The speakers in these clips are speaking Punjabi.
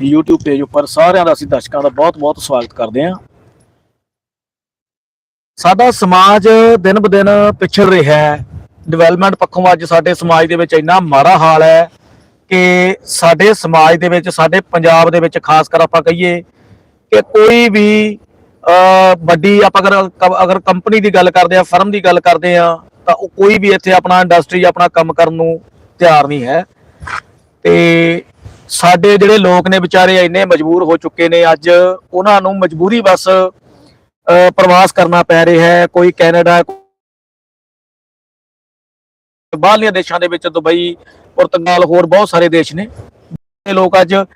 YouTube ਪੇਜ ਉੱਪਰ ਸਾਰਿਆਂ ਦਾ ਅਸੀਂ ਦਰਸ਼ਕਾਂ ਦਾ ਬਹੁਤ-ਬਹੁਤ ਸਵਾਗਤ ਕਰਦੇ ਹਾਂ। ਸਾਡਾ ਸਮਾਜ ਦਿਨ ਬ ਦਿਨ ਪਿਛੜ ਰਿਹਾ ਹੈ। ਡਿਵੈਲਪਮੈਂਟ ਪੱਖੋਂ ਅੱਜ ਸਾਡੇ ਸਮਾਜ ਦੇ ਵਿੱਚ ਇੰਨਾ ਮਾੜਾ ਹਾਲ ਹੈ ਕਿ ਸਾਡੇ ਸਮਾਜ ਦੇ ਵਿੱਚ, ਸਾਡੇ ਪੰਜਾਬ ਦੇ ਵਿੱਚ ਖਾਸ ਕਰ ਆਪਾਂ ਕਹੀਏ ਕਿ ਕੋਈ ਵੀ ਵੱਡੀ ਆਪਾਂ ਅਗਰ ਅਗਰ ਕੰਪਨੀ ਦੀ ਗੱਲ ਕਰਦੇ ਆ ਫਰਮ ਦੀ ਗੱਲ ਕਰਦੇ ਆ ਤਾਂ ਉਹ ਕੋਈ ਵੀ ਇੱਥੇ ਆਪਣਾ ਇੰਡਸਟਰੀ ਆਪਣਾ ਕੰਮ ਕਰਨ ਨੂੰ ਤਿਆਰ ਨਹੀਂ ਹੈ। ਤੇ ਸਾਡੇ ਜਿਹੜੇ ਲੋਕ ਨੇ ਵਿਚਾਰੇ ਇੰਨੇ ਮਜਬੂਰ ਹੋ ਚੁੱਕੇ ਨੇ ਅੱਜ ਉਹਨਾਂ ਨੂੰ ਮਜਬੂਰੀ ਬਸ ਅਹ, ਪ੍ਰਵਾਸ ਕਰਨਾ ਪੈ ਰਿਹਾ ਹੈ। ਕੋਈ ਕੈਨੇਡਾ ਬਾਹਰਲੀਆਂ ਦੇਸ਼ਾਂ ਦੇ ਵਿੱਚ ਦੁਬਈ ਪੁਰਤਗਾਲ ਹੋਰ ਬਹੁਤ ਸਾਰੇ ਦੇਸ਼ ਨੇ। ਇਹ ਲੋਕ ਅੱਜ ਉਹ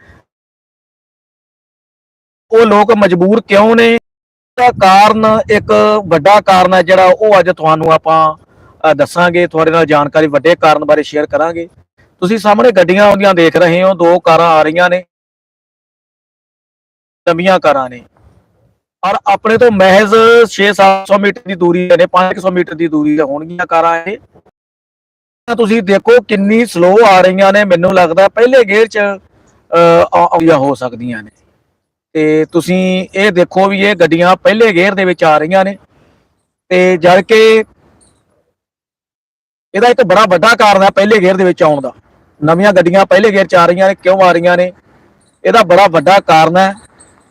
ਲੋਕ ਮਜਬੂਰ ਕਿਉਂ ਨੇ? ਦਾ ਕਾਰਨ ਇੱਕ ਵੱਡਾ ਕਾਰਨ ਹੈ ਜਿਹੜਾ ਉਹ ਅੱਜ ਤੁਹਾਨੂੰ ਆਪਾਂ ਦੱਸਾਂਗੇ। ਤੁਹਾਡੇ ਨਾਲ ਜਾਣਕਾਰੀ ਵੱਡੇ ਕਾਰਨ ਬਾਰੇ ਸ਼ੇਅਰ ਕਰਾਂਗੇ। ਤੁਸੀਂ ਸਾਹਮਣੇ ਗੱਡੀਆਂ ਆਉਂਦੀਆਂ ਦੇਖ ਰਹੇ ਹੋ ਦੋ ਕਾਰਾਂ ਆ ਰਹੀਆਂ ਨੇ। ਲੰਬੀਆਂ ਕਾਰਾਂ ਨੇ। ਔਰ ਆਪਣੇ ਤੋਂ ਮਹਿਜ਼ 6-700 ਮੀਟਰ ਦੀ ਦੂਰੀ ਤੇ ਨੇ 500 ਮੀਟਰ ਦੀ ਦੂਰੀ ਤੇ ਹੋਣਗੀਆਂ ਕਾਰਾਂ ਇਹ। ਤੁਸੀਂ ਦੇਖੋ ਕਿੰਨੀ ਸਲੋ ਆ ਰਹੀਆਂ ਨੇ ਮੈਨੂੰ ਲੱਗਦਾ ਪਹਿਲੇ ਗੇਅਰ 'ਚ ਅ, ਆਉਂਦੀਆਂ ਹੋ ਸਕਦੀਆਂ ਨੇ। ਤੇ ਤੁਸੀਂ ਇਹ ਦੇਖੋ ਵੀ ਇਹ ਗੱਡੀਆਂ ਪਹਿਲੇ ਗੇਅਰ ਦੇ ਵਿੱਚ ਆ ਰਹੀਆਂ ਨੇ। ਤੇ ਜਦ ਕਿ ਇਹਦਾ ਇੱਕ ਬੜਾ ਵੱਡਾ ਕਾਰਨ ਹੈ ਪਹਿਲੇ ਗੇਅਰ ਦੇ ਵਿੱਚ ਆਉਣ ਦਾ। ਨਵੀਆਂ ਗੱਡੀਆਂ ਪਹਿਲੇ ਗੇਅਰ 'ਚ ਆ ਰਹੀਆਂ ਨੇ, ਕਿਉਂ ਆ ਰਹੀਆਂ ਨੇ? ਇਹਦਾ ਬੜਾ ਵੱਡਾ ਕਾਰਨ ਹੈ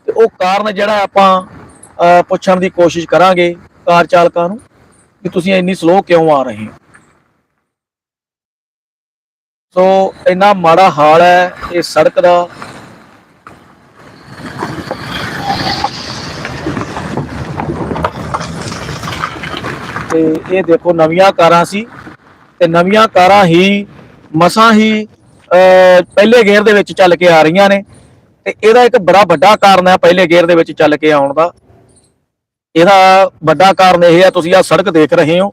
ਤੇ ਉਹ ਕਾਰਨ ਜਿਹੜਾ ਆਪਾਂ ਪੁੱਛਣ ਦੀ ਕੋਸ਼ਿਸ਼ ਕਰਾਂਗੇ ਕਾਰ ਚਾਲਕਾਂ ਨੂੰ ਕਿ ਤੁਸੀਂ ਇੰਨੀ ਸਲੋ ਕਿਉਂ ਆ ਰਹੇ ਹੋ? ਸੋ, ਇੰਨਾ ਮਾੜਾ ਹਾਲ ਹੈ ਇਹ ਸੜਕ ਦਾ। ਤੇ ਇਹ ਦੇਖੋ ਨਵੀਆਂ ਕਾਰਾਂ ਸੀ ਤੇ ਨਵੀਆਂ ਕਾਰਾਂ ਹੀ ਮਸਾਂ ਹੀ ਪਹਿਲੇ ਗੇਅਰ ਦੇ ਵਿੱਚ ਚੱਲ ਕੇ ਆ ਰਹੀਆਂ ਨੇ। ਤੇ ਇਹਦਾ ਇੱਕ ਬੜਾ ਵੱਡਾ ਕਾਰਨ ਹੈ ਪਹਿਲੇ ਗੇਅਰ ਦੇ ਵਿੱਚ ਚੱਲ ਕੇ ਆਉਣ ਦਾ। ਇਹਦਾ ਵੱਡਾ ਕਾਰਨ ਇਹ ਹੈ ਤੁਸੀਂ ਆ ਸੜਕ ਦੇਖ ਰਹੇ ਹੋ।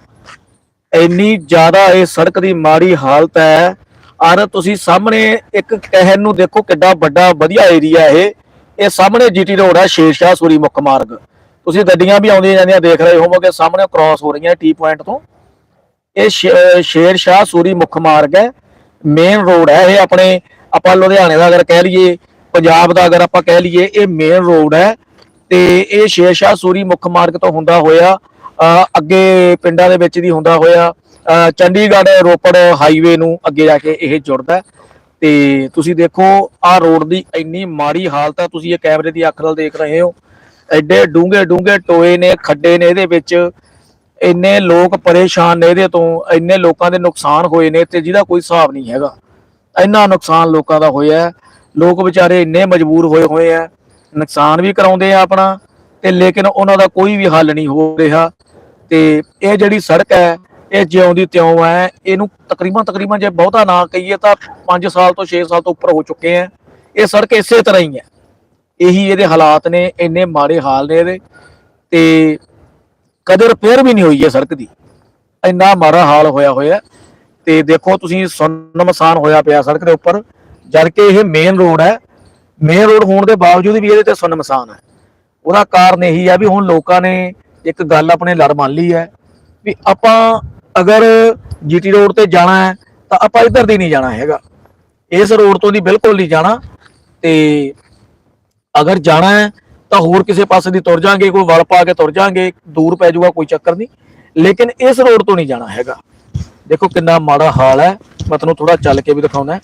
ਇੰਨੀ ਜ਼ਿਆਦਾ ਇਹ ਸੜਕ ਦੀ ਮਾੜੀ ਹਾਲਤ ਹੈ। ਔਰ ਤੁਸੀਂ ਸਾਹਮਣੇ ਇੱਕ ਕਹਿਣ ਨੂੰ ਦੇਖੋ ਕਿੱਡਾ ਵੱਡਾ ਵਧੀਆ ਏਰੀਆ ਇਹ। ਇਹ ਸਾਹਮਣੇ ਜੀਟੀ ਰੋਡ ਹੈ ਸ਼ੇਰਸ਼ਾਹ ਸੂਰੀ ਮੁੱਖ ਮਾਰਗ। ਤੁਸੀਂ ਗੱਡੀਆਂ ਵੀ ਆਉਂਦੀਆਂ ਜਾਂਦੀਆਂ ਦੇਖ ਰਹੇ ਹੋਵੋਗੇ, ਸਾਹਮਣੇ ਕ੍ਰਾਸ ਹੋ ਰਹੀਆਂ ਟੀ ਪੁਆਇੰਟ ਤੋਂ। ਇਹ ਸ਼ੇ- ਸ਼ੇਰ ਸ਼ਾਹ ਸੂਰੀ ਮੁੱਖ ਮਾਰਗ ਹੈ। ਮੇਨ ਰੋਡ ਹੈ ਇਹ ਆਪਣੇ ਆਪਾਂ ਲੁਧਿਆਣੇ ਦਾ ਅਗਰ ਕਹਿ ਲਈਏ ਪੰਜਾਬ ਦਾ ਅਗਰ ਆਪਾਂ ਕਹਿ ਲਈਏ ਇਹ ਮੇਨ ਰੋਡ ਹੈ ਤੇ ਇਹ ਸ਼ੇਰ ਸ਼ਾਹ ਸੂਰੀ ਮੁੱਖ ਮਾਰਗ ਤੋਂ ਹੁੰਦਾ ਹੋਇਆ ਅੱਗੇ ਪਿੰਡਾਂ ਦੇ ਵਿੱਚ ਦੀ ਹੁੰਦਾ ਹੋਇਆ ਅ, ਚੰਡੀਗੜ੍ਹ ਰੋਪੜ ਹਾਈਵੇ ਨੂੰ ਅੱਗੇ ਜਾ ਕੇ ਇਹ ਜੁੜਦਾ ਤੇ ਤੁਸੀਂ ਦੇਖੋ ਆਹ ਰੋਡ ਦੀ ਇੰਨੀ ਮਾੜੀ ਹਾਲਤ ਹੈ ਤੁਸੀਂ ਇਹ ਕੈਮਰੇ ਦੀ ਅੱਖ ਨਾਲ ਦੇਖ ਰਹੇ ਹੋ। ਐਡੇ ਡੂੰਘੇ ਡੂੰਘੇ ਟੋਏ ਨੇ ਖੱਡੇ ਨੇ ਇਹਦੇ ਵਿੱਚ। ਇੰਨੇ ਲੋਕ ਪਰੇਸ਼ਾਨ ਨੇ ਇਹਦੇ ਤੋਂ, ਇੰਨੇ ਲੋਕਾਂ ਦੇ ਨੁਕਸਾਨ ਹੋਏ ਨੇ ਤੇ ਜਿਹਦਾ ਕੋਈ ਹਿਸਾਬ ਨਹੀਂ ਹੈਗਾ। ਇੰਨਾ ਨੁਕਸਾਨ ਲੋਕਾਂ ਦਾ ਹੋਇਆ ਲੋਕ ਵਿਚਾਰੇ ਇੰਨੇ ਮਜਬੂਰ ਹੋਏ ਹੋਏ ਆ ਨੁਕਸਾਨ ਵੀ ਕਰਾਉਂਦੇ ਆ ਆਪਣਾ ਤੇ ਲੇਕਿਨ ਉਹਨਾਂ ਦਾ ਕੋਈ ਵੀ ਹੱਲ ਨਹੀਂ ਹੋ ਰਿਹਾ। ਤੇ ਇਹ ਜਿਹੜੀ ਸੜਕ ਹੈ, ਇਹ ਜਿਉਂ ਦੀ ਤਿਉਂ ਹੈ, ਇਹਨੂੰ ਤਕਰੀਬਨ ਤਕਰੀਬਨ ਜੇ ਬਹੁਤਾ ਨਾ ਕਹੀਏ ਤਾਂ 5 ਸਾਲ ਤੋਂ 6 ਸਾਲ ਤੋਂ ਉੱਪਰ ਹੋ ਚੁੱਕੇ ਆ ਇਹ ਸੜਕ ਇਸੇ ਤਰ੍ਹਾਂ ਹੀ ਹੈ। ਇਹੀ ਇਹਦੇ ਹਾਲਾਤ ਨੇ, ਇੰਨੇ ਮਾੜੇ ਹਾਲ ਨੇ ਇਹਦੇ। ਤੇ ਕਦੇ ਰਿਪੇਅਰ ਵੀ ਨਹੀਂ ਹੋਈ ਹੈ ਸੜਕ ਦੀ। ਇੰਨਾ ਮਾੜਾ ਹਾਲ ਹੋਇਆ ਹੋਇਆ ਹੈ। ਤੇ ਦੇਖੋ ਤੁਸੀਂ ਸੁੰਨਮਸਾਨ ਹੋਇਆ ਪਿਆ ਸੜਕ ਦੇ ਉੱਪਰ, ਜਦ ਕਿ ਇਹ ਮੇਨ ਰੋਡ ਹੈ। ਮੇਨ ਰੋਡ ਹੋਣ ਦੇ ਬਾਵਜੂਦ ਵੀ ਇਹਦੇ ਤੇ ਸੁੰਨਮਸਾਨ ਹੈ। ਉਹਦਾ ਕਾਰਨ ਇਹੀ ਹੈ ਵੀ ਹੁਣ ਲੋਕਾਂ ਨੇ ਇੱਕ ਗੱਲ ਆਪਣੇ ਲੜ ਮੰਨ ਲਈ ਹੈ ਵੀ ਆਪਾਂ ਅਗਰ ਜੀਟੀ ਰੋਡ ਤੇ ਜਾਣਾ ਹੈ, ਤਾਂ ਆਪਾਂ ਇੱਧਰ ਦੀ ਨਹੀਂ ਜਾਣਾ ਹੈਗਾ। ਇਸ ਰੋਡ ਤੋਂ ਦੀ ਬਿਲਕੁਲ ਨਹੀਂ ਜਾਣਾ। ਤੇ ਅਗਰ ਜਾਣਾ ਹੈ ਤਾਂ ਹੋਰ ਕਿਸੇ ਪਾਸੇ ਦੀ ਤੁਰ ਜਾਾਂਗੇ, ਕੋਈ ਵਲ ਪਾ ਕੇ ਤੁਰ ਜਾਾਂਗੇ, ਦੂਰ ਪੈ ਜਾਊਗਾ, ਕੋਈ ਚੱਕਰ ਨਹੀਂ। ਲੇਕਿਨ ਇਸ ਰੋਡ ਤੋਂ ਨਹੀਂ ਜਾਣਾ ਹੈਗਾ। ਦੇਖੋ ਕਿੰਨਾ ਮਾੜਾ ਹਾਲ ਹੈ। ਮੈਂ ਤੁਹਾਨੂੰ ਥੋੜਾ ਚੱਲ ਕੇ ਵੀ ਦਿਖਾਉਣਾ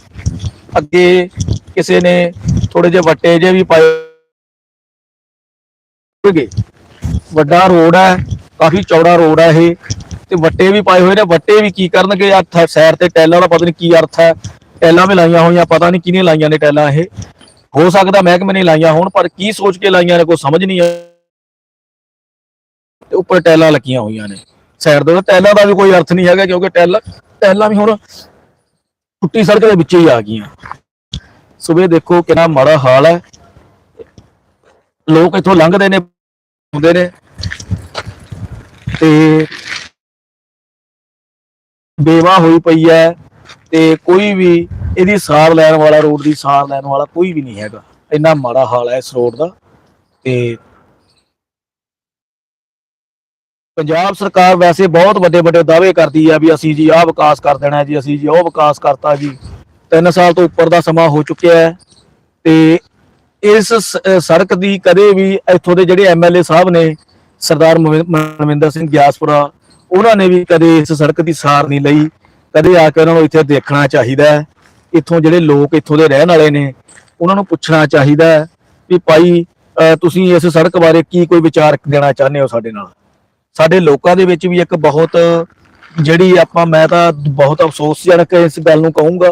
ਅੱਗੇ ਕਿਸੇ ਨੇ ਥੋੜੇ ਜਿਹੇ ਵੱਟੇ ਜਿਹੇ ਵੀ ਪਾਏ ਹੋਗੇ ਵੱਡਾ ਰੋਡ ਹੈ, ਕਾਫੀ ਚੌੜਾ ਰੋਡ ਹੈ ਇਹ। ਤੇ ਵੱਟੇ ਵੀ ਪਾਏ ਹੋਏ ਨੇ। ਵੱਟੇ ਵੀ ਕੀ ਕਰਨਗੇ? ਆ ਸਾਈਡ ਤੇ ਟੈਲਾਂ ਦਾ ਪਤਾ ਨਹੀਂ ਕੀ ਅਰਥ ਹੈ। ਟੈਲਾਂ ਵੀ ਲਾਈਆਂ ਹੋਈਆਂ, ਪਤਾ ਨਹੀਂ ਕਿਹਨੇ ਲਾਈਆਂ ਨੇ ਟੈਲਾਂ ਇਹ। ਹੋ ਸਕਦਾ ਮਹਿਕਮੇ ਨੇ ਲਾਈਆਂ ਹੋਣ, ਪਰ ਕੀ ਸੋਚ ਕੇ ਲਾਈਆਂ ਨੇ ਕੋਈ ਸਮਝ ਨਹੀਂ ਆ ਤੇ ਉੱਪਰ ਟੈਲਾਂ ਲੱਗੀਆਂ ਹੋਈਆਂ ਨੇ। ਸਾਈਡ ਦੇ ਟੈਲਾਂ ਦਾ ਵੀ ਕੋਈ ਅਰਥ ਨਹੀਂ ਹੈਗਾ, ਕਿਉਂਕਿ ਟੈਲਾਂ ਟੈਲਾਂ ਵੀ ਹੁਣ ਟੁੱਟੀ ਸੜਕ ਦੇ ਵਿੱਚ ਹੀ ਆ ਗਈਆਂ। ਸਵੇਰ ਦੇਖੋ ਕਿੰਨਾ ਮਾੜਾ ਹਾਲ ਹੈ। ਲੋਕ ਇੱਥੋਂ ਲੰਘਦੇ ਨੇ ਹੁੰਦੇ ਨੇ। ਤੇ ਬੇਵਾ ਹੋਈ ਪਈ ਹੈ। ਤੇ ਕੋਈ ਵੀ ਇਹਦੀ ਸਾਰ ਲੈਣ ਵਾਲਾ, ਰੋਡ ਦੀ ਸਾਰ ਲੈਣ ਵਾਲਾ ਕੋਈ ਵੀ ਨਹੀਂ ਹੈਗਾ। ਇੰਨਾ ਮਾੜਾ ਹਾਲ ਹੈ ਇਸ ਰੋਡ ਦਾ। ਤੇ ਪੰਜਾਬ ਸਰਕਾਰ ਵੈਸੇ ਬਹੁਤ ਵੱਡੇ ਵੱਡੇ ਦਾਅਵੇ ਕਰਦੀ ਆ ਵੀ ਅਸੀਂ ਜੀ ਆਹ ਵਿਕਾਸ ਕਰ ਦੇਣਾ ਜੀ, ਅਸੀਂ ਜੀ ਉਹ ਵਿਕਾਸ ਕਰਤਾ ਜੀ। 3 ਸਾਲ ਤੋਂ ਉੱਪਰ ਦਾ ਸਮਾਂ ਹੋ ਚੁੱਕਿਆ ਹੈ। ਤੇ ਇਸ ਸੜਕ ਦੀ ਕਦੇ ਵੀ ਇੱਥੋਂ ਦੇ ਜਿਹੜੇ ਐਮਐਲਏ ਸਾਹਿਬ ਨੇ, ਸਰਦਾਰ ਮਨਵਿੰ- ਮਨਵਿੰਦਰ ਸਿੰਘ ਗਿਆਸਪੁਰਾ, ਉਹਨਾਂ ਨੇ ਵੀ ਕਦੇ ਇਸ ਸੜਕ ਦੀ ਸਾਰ ਨਹੀਂ ਲਈ। ਕਦੇ ਆ ਕੇ ਉਹਨਾਂ ਨੂੰ ਇੱਥੇ ਦੇਖਣਾ ਚਾਹੀਦਾ ਹੈ। ਇੱਥੋਂ ਜਿਹੜੇ ਲੋਕ ਇੱਥੋਂ ਦੇ ਰਹਿਣ ਵਾਲੇ ਨੇ ਉਹਨਾਂ ਨੂੰ ਪੁੱਛਣਾ ਚਾਹੀਦਾ ਹੈ ਵੀ ਭਾਈ ਤੁਸੀਂ ਇਸ ਸੜਕ ਬਾਰੇ ਕੀ ਕੋਈ ਵਿਚਾਰ ਦੇਣਾ ਚਾਹੁੰਦੇ ਹੋ ਸਾਡੇ ਨਾਲ? ਸਾਡੇ ਲੋਕਾਂ ਦੇ ਵਿੱਚ ਵੀ ਇੱਕ ਬਹੁਤ ਜਿਹੜੀ ਆਪਾਂ ਮੈਂ ਤਾਂ ਬਹੁਤ ਅਫਸੋਸਜਨਕ ਇਸ ਗੱਲ ਨੂੰ ਕਹੂੰਗਾ।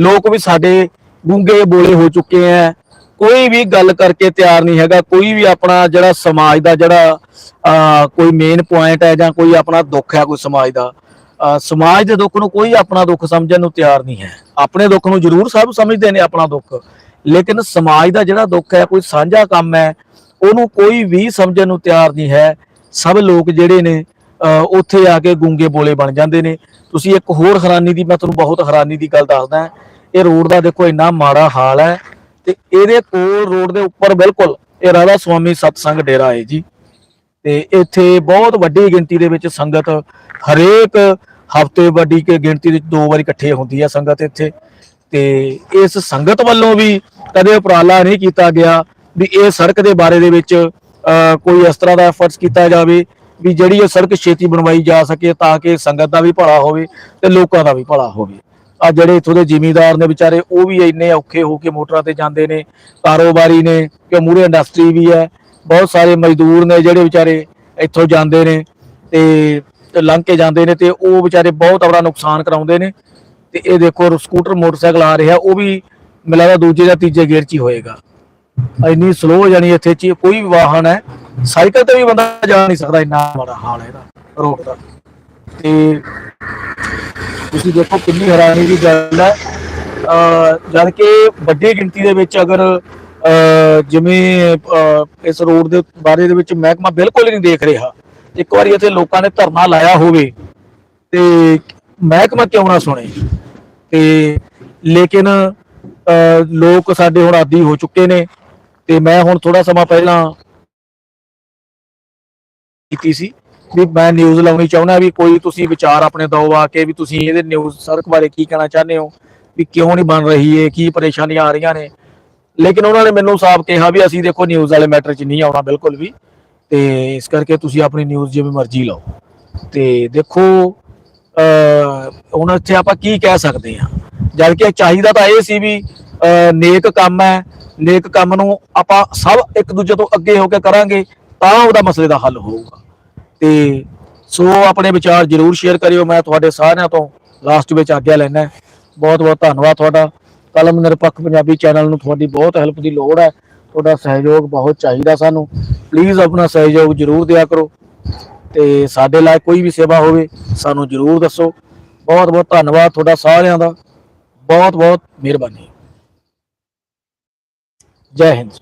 ਲੋਕ ਵੀ ਸਾਡੇ ਗੂੰਗੇ ਬੋਲੇ ਹੋ ਚੁੱਕੇ ਆ ਕੋਈ ਵੀ ਗੱਲ ਕਰਕੇ ਤਿਆਰ ਨਹੀਂ ਹੈਗਾ। ਕੋਈ ਵੀ ਆਪਣਾ ਜਿਹੜਾ ਸਮਾਜ ਦਾ ਜਿਹੜਾ ਅਹ, ਕੋਈ ਮੇਨ ਪੁਆਇੰਟ ਹੈ ਜਾਂ ਕੋਈ ਆਪਣਾ ਦੁੱਖ ਹੈ ਕੋਈ ਸਮਾਜ ਦਾ ਸਮਾਜ ਦੇ ਦੁੱਖ ਨੂੰ ਕੋਈ ਆਪਣਾ ਦੁੱਖ ਸਮਝਣ ਨੂੰ ਤਿਆਰ ਨਹੀਂ ਹੈ। ਆਪਣੇ ਦੁੱਖ ਨੂੰ ਜ਼ਰੂਰ ਸਭ ਸਮਝਦੇ ਨੇ ਆਪਣਾ ਦੁੱਖ। ਲੇਕਿਨ ਸਮਾਜ ਦਾ ਜਿਹੜਾ ਦੁੱਖ ਹੈ, ਕੋਈ ਸਾਂਝਾ ਕੰਮ ਹੈ, ਉਹਨੂੰ ਕੋਈ ਵੀ ਸਮਝਣ ਨੂੰ ਤਿਆਰ ਨਹੀਂ ਹੈ। ਸਭ ਲੋਕ ਜਿਹੜੇ ਨੇ ਉੱਥੇ ਆ ਕੇ ਗੂੰਗੇ ਬੋਲੇ ਬਣ ਜਾਂਦੇ ਨੇ। ਤੁਸੀਂ ਇੱਕ ਹੋਰ ਹੈਰਾਨੀ ਦੀ, ਮੈਂ ਤੁਹਾਨੂੰ ਬਹੁਤ ਹੈਰਾਨੀ ਦੀ ਗੱਲ ਦੱਸਦਾ ਇਹ ਰੋਡ ਦਾ ਦੇਖੋ ਇੰਨਾ ਮਾੜਾ ਹਾਲ ਹੈ ਤੇ ਇਹਦੇ ਕੋਲ ਰੋਡ ਦੇ ਉੱਪਰ ਬਿਲਕੁਲ ਇਹ ਰਾਧਾ ਸੁਆਮੀ ਸਤਸੰਗ ਡੇਰਾ ਹੈ ਜੀ। ਤੇ ਇੱਥੇ ਬਹੁਤ ਵੱਡੀ ਗਿਣਤੀ ਦੇ ਵਿੱਚ ਸੰਗਤ ਹਰੇਕ ਹਫ਼ਤੇ ਵੱਡੀ ਕੇ ਗਿਣਤੀ ਵਿੱਚ ਦੋ ਵਾਰੀ ਇਕੱਠੇ ਹੁੰਦੀ ਹੈ ਸੰਗਤ ਇੱਥੇ। ਤੇ ਇਸ ਸੰਗਤ ਵੱਲੋਂ ਵੀ ਕਦੇ ਉਪਰਾਲਾ ਨਹੀਂ ਕੀਤਾ ਗਿਆ ਵੀ ਇਹ ਸੜਕ ਦੇ ਬਾਰੇ ਦੇ ਵਿੱਚ ਕੋਈ ਇਸ ਤਰ੍ਹਾਂ ਦਾ ਐਫਰਟਸ ਕੀਤਾ ਜਾਵੇ ਵੀ ਜਿਹੜੀ ਇਹ ਸੜਕ ਛੇਤੀ ਬਣਵਾਈ ਜਾ ਸਕੇ ਤਾਂ ਕਿ ਸੰਗਤ ਦਾ ਵੀ ਭਲਾ ਹੋਵੇ ਤੇ ਲੋਕਾਂ ਦਾ ਵੀ ਭਲਾ ਹੋਵੇ। ਆ ਜਿਹੜੇ ਇਥੋਂ ਦੇ ਜ਼ਿਮੀਂਦਾਰ ਨੇ ਵਿਚਾਰੇ, ਉਹ ਵੀ ਇੰਨੇ ਔਖੇ ਹੋ ਕੇ ਮੋਟਰਾਂ ਤੇ ਜਾਂਦੇ ਨੇ, ਕਾਰੋਬਾਰੀ ਨੇ, ਕਿ ਮੂਰੇ ਇੰਡਸਟਰੀ ਵੀ ਹੈ, ਬਹੁਤ ਸਾਰੇ ਮਜ਼ਦੂਰ ਨੇ ਜਿਹੜੇ ਵਿਚਾਰੇ ਇੱਥੋਂ ਜਾਂਦੇ ਨੇ। ਤੇ ਤੇ ਲੰਘ ਕੇ ਜਾਂਦੇ ਨੇ ਤੇ ਉਹ ਵਿਚਾਰੇ ਬਹੁਤ ਆਪਣਾ ਨੁਕਸਾਨ ਕਰਾਉਂਦੇ ਨੇ। ਤੇ ਇਹ ਦੇਖੋ ਸਕੂਟਰ, ਮੋਟਰਸਾਈਕਲ ਆ ਰਿਹਾ, ਉਹ ਵੀ ਮੈਨੂੰ ਲੱਗਦਾ ਦੂਜੇ ਜਾਂ ਤੀਜੇ ਗੇਅਰ 'ਚ ਹੀ ਹੋਏਗਾ। ਇੰਨੀ ਸਲੋ ਜਾਨੀ ਇੱਥੇ ਚ ਕੋਈ ਵੀ ਵਾਹਨ ਹੈ, ਸਾਈਕਲ ਤੇ ਵੀ ਬੰਦਾ ਜਾ ਨਹੀਂ ਸਕਦਾ, ਇੰਨਾ ਮਾੜਾ ਹਾਲ ਹੈ ਇਹਦਾ, ਰੋਡ ਦਾ। ਤੇ ਤੁਸੀਂ ਦੇਖੋ ਕਿੰਨੀ ਹੈਰਾਨੀ ਦੀ ਗੱਲ ਹੈ। ਅਹ, ਜਦ ਕਿ ਵੱਡੀ ਗਿਣਤੀ ਦੇ ਵਿੱਚ ਅਗਰ, ਅਹ, ਜਿਵੇਂ ਇਸ ਰੋਡ ਦੇ ਬਾਰੇ ਦੇ ਵਿੱਚ ਮਹਿਕਮਾ ਬਿਲਕੁਲ ਹੀ ਨਹੀਂ ਦੇਖ ਰਿਹਾ। ਇੱਕ ਵਾਰੀ ਇੱਥੇ ਲੋਕਾਂ ਨੇ ਧਰਨਾ ਲਾਇਆ ਹੋਵੇ ਤੇ ਮਹਿਕਮਾ ਕਿਉਂ ਨਾ ਸੁਣੇ? ਤੇ ਲੇਕਿਨ ਲੋਕ ਸਾਡੇ ਹੁਣ ਆਦੀ ਹੋ ਚੁੱਕੇ ਨੇ ਤੇ ਮੈਂ ਹੁਣ ਥੋੜਾ ਸਮਾਂ ਪਹਿਲਾਂ ਕੀਤੀ ਸੀ ਵੀ ਮੈਂ ਨਿਊਜ਼ ਲਾਉਣੀ ਚਾਹੁੰਦਾ ਵੀ ਕੋਈ ਤੁਸੀਂ ਵਿਚਾਰ ਆਪਣੇ ਦਿਓ ਆ ਕੇ ਵੀ ਤੁਸੀਂ ਇਹਦੇ ਨਿਊਜ਼ ਸੜਕ ਬਾਰੇ ਕੀ ਕਹਿਣਾ ਚਾਹੁੰਦੇ ਹੋ? ਵੀ ਕਿਉਂ ਨਹੀਂ ਬਣ ਰਹੀ ਏ ਕੀ ਪਰੇਸ਼ਾਨੀਆਂ ਆ ਰਹੀਆਂ ਨੇ? ਲੇਕਿਨ ਉਹਨਾਂ ਨੇ ਮੈਨੂੰ ਸਾਫ਼ ਕਿਹਾ ਵੀ ਅਸੀਂ ਦੇਖੋ ਨਿਊਜ਼ ਵਾਲੇ ਮੈਟਰ 'ਚ ਨਹੀਂ ਆਉਣਾ ਬਿਲਕੁਲ ਵੀ। ਤੇ ਇਸ ਕਰਕੇ ਤੁਸੀਂ ਆਪਣੀ ਨਿਊਜ਼ ਜਿਵੇਂ ਮਰਜ਼ੀ ਲਾਓ। ਤੇ ਦੇਖੋ, ਅਹ, ਹੁਣ ਇੱਥੇ ਆਪਾਂ ਕੀ ਕਹਿ ਸਕਦੇ ਹਾਂ? ਜਦ ਕਿ ਚਾਹੀਦਾ ਤਾਂ ਇਹ ਸੀ ਵੀ ਨੇਕ ਕੰਮ ਹੈ। ਨੇਕ ਕੰਮ ਨੂੰ ਆਪਾਂ ਸਭ ਇੱਕ ਦੂਜੇ ਤੋਂ ਅੱਗੇ ਹੋ ਕੇ ਕਰਾਂਗੇ, ਤਾਂ ਉਹਦਾ ਮਸਲੇ ਦਾ ਹੱਲ ਹੋਊਗਾ। ਤੇ ਸੋ ਆਪਣੇ ਵਿਚਾਰ ਜਰੂਰ ਸ਼ੇਅਰ ਕਰਿਓ। ਮੈਂ ਤੁਹਾਡੇ ਸਾਰਿਆਂ ਤੋਂ ਲਾਸਟ ਵਿੱਚ ਆਗਿਆ ਲੈਣਾ ਬਹੁਤ ਬਹੁਤ ਧੰਨਵਾਦ ਤੁਹਾਡਾ। ਕਲਮ ਨਿਰਪੱਖ ਪੰਜਾਬੀ ਚੈਨਲ ਨੂੰ ਤੁਹਾਡੀ ਬਹੁਤ ਹੈਲਪ ਦੀ ਲੋੜ ਹੈ। ਤੁਹਾਡਾ ਸਹਿਯੋਗ ਬਹੁਤ ਚਾਹੀਦਾ ਸਾਨੂੰ। ਪਲੀਜ਼ ਆਪਣਾ ਸਹਿਯੋਗ ਜਰੂਰ ਦਿਆ ਕਰੋ ਤੇ ਸਾਡੇ ਲਈ ਕੋਈ ਵੀ ਸੇਵਾ ਹੋਵੇ, ਸਾਨੂੰ ਜਰੂਰ ਦੱਸੋ। ਬਹੁਤ ਬਹੁਤ ਧੰਨਵਾਦ ਤੁਹਾਡਾ ਸਾਰਿਆਂ ਦਾ। ਬਹੁਤ ਬਹੁਤ ਮਿਹਰਬਾਨੀ। ਜੈ ਹਿੰਦ।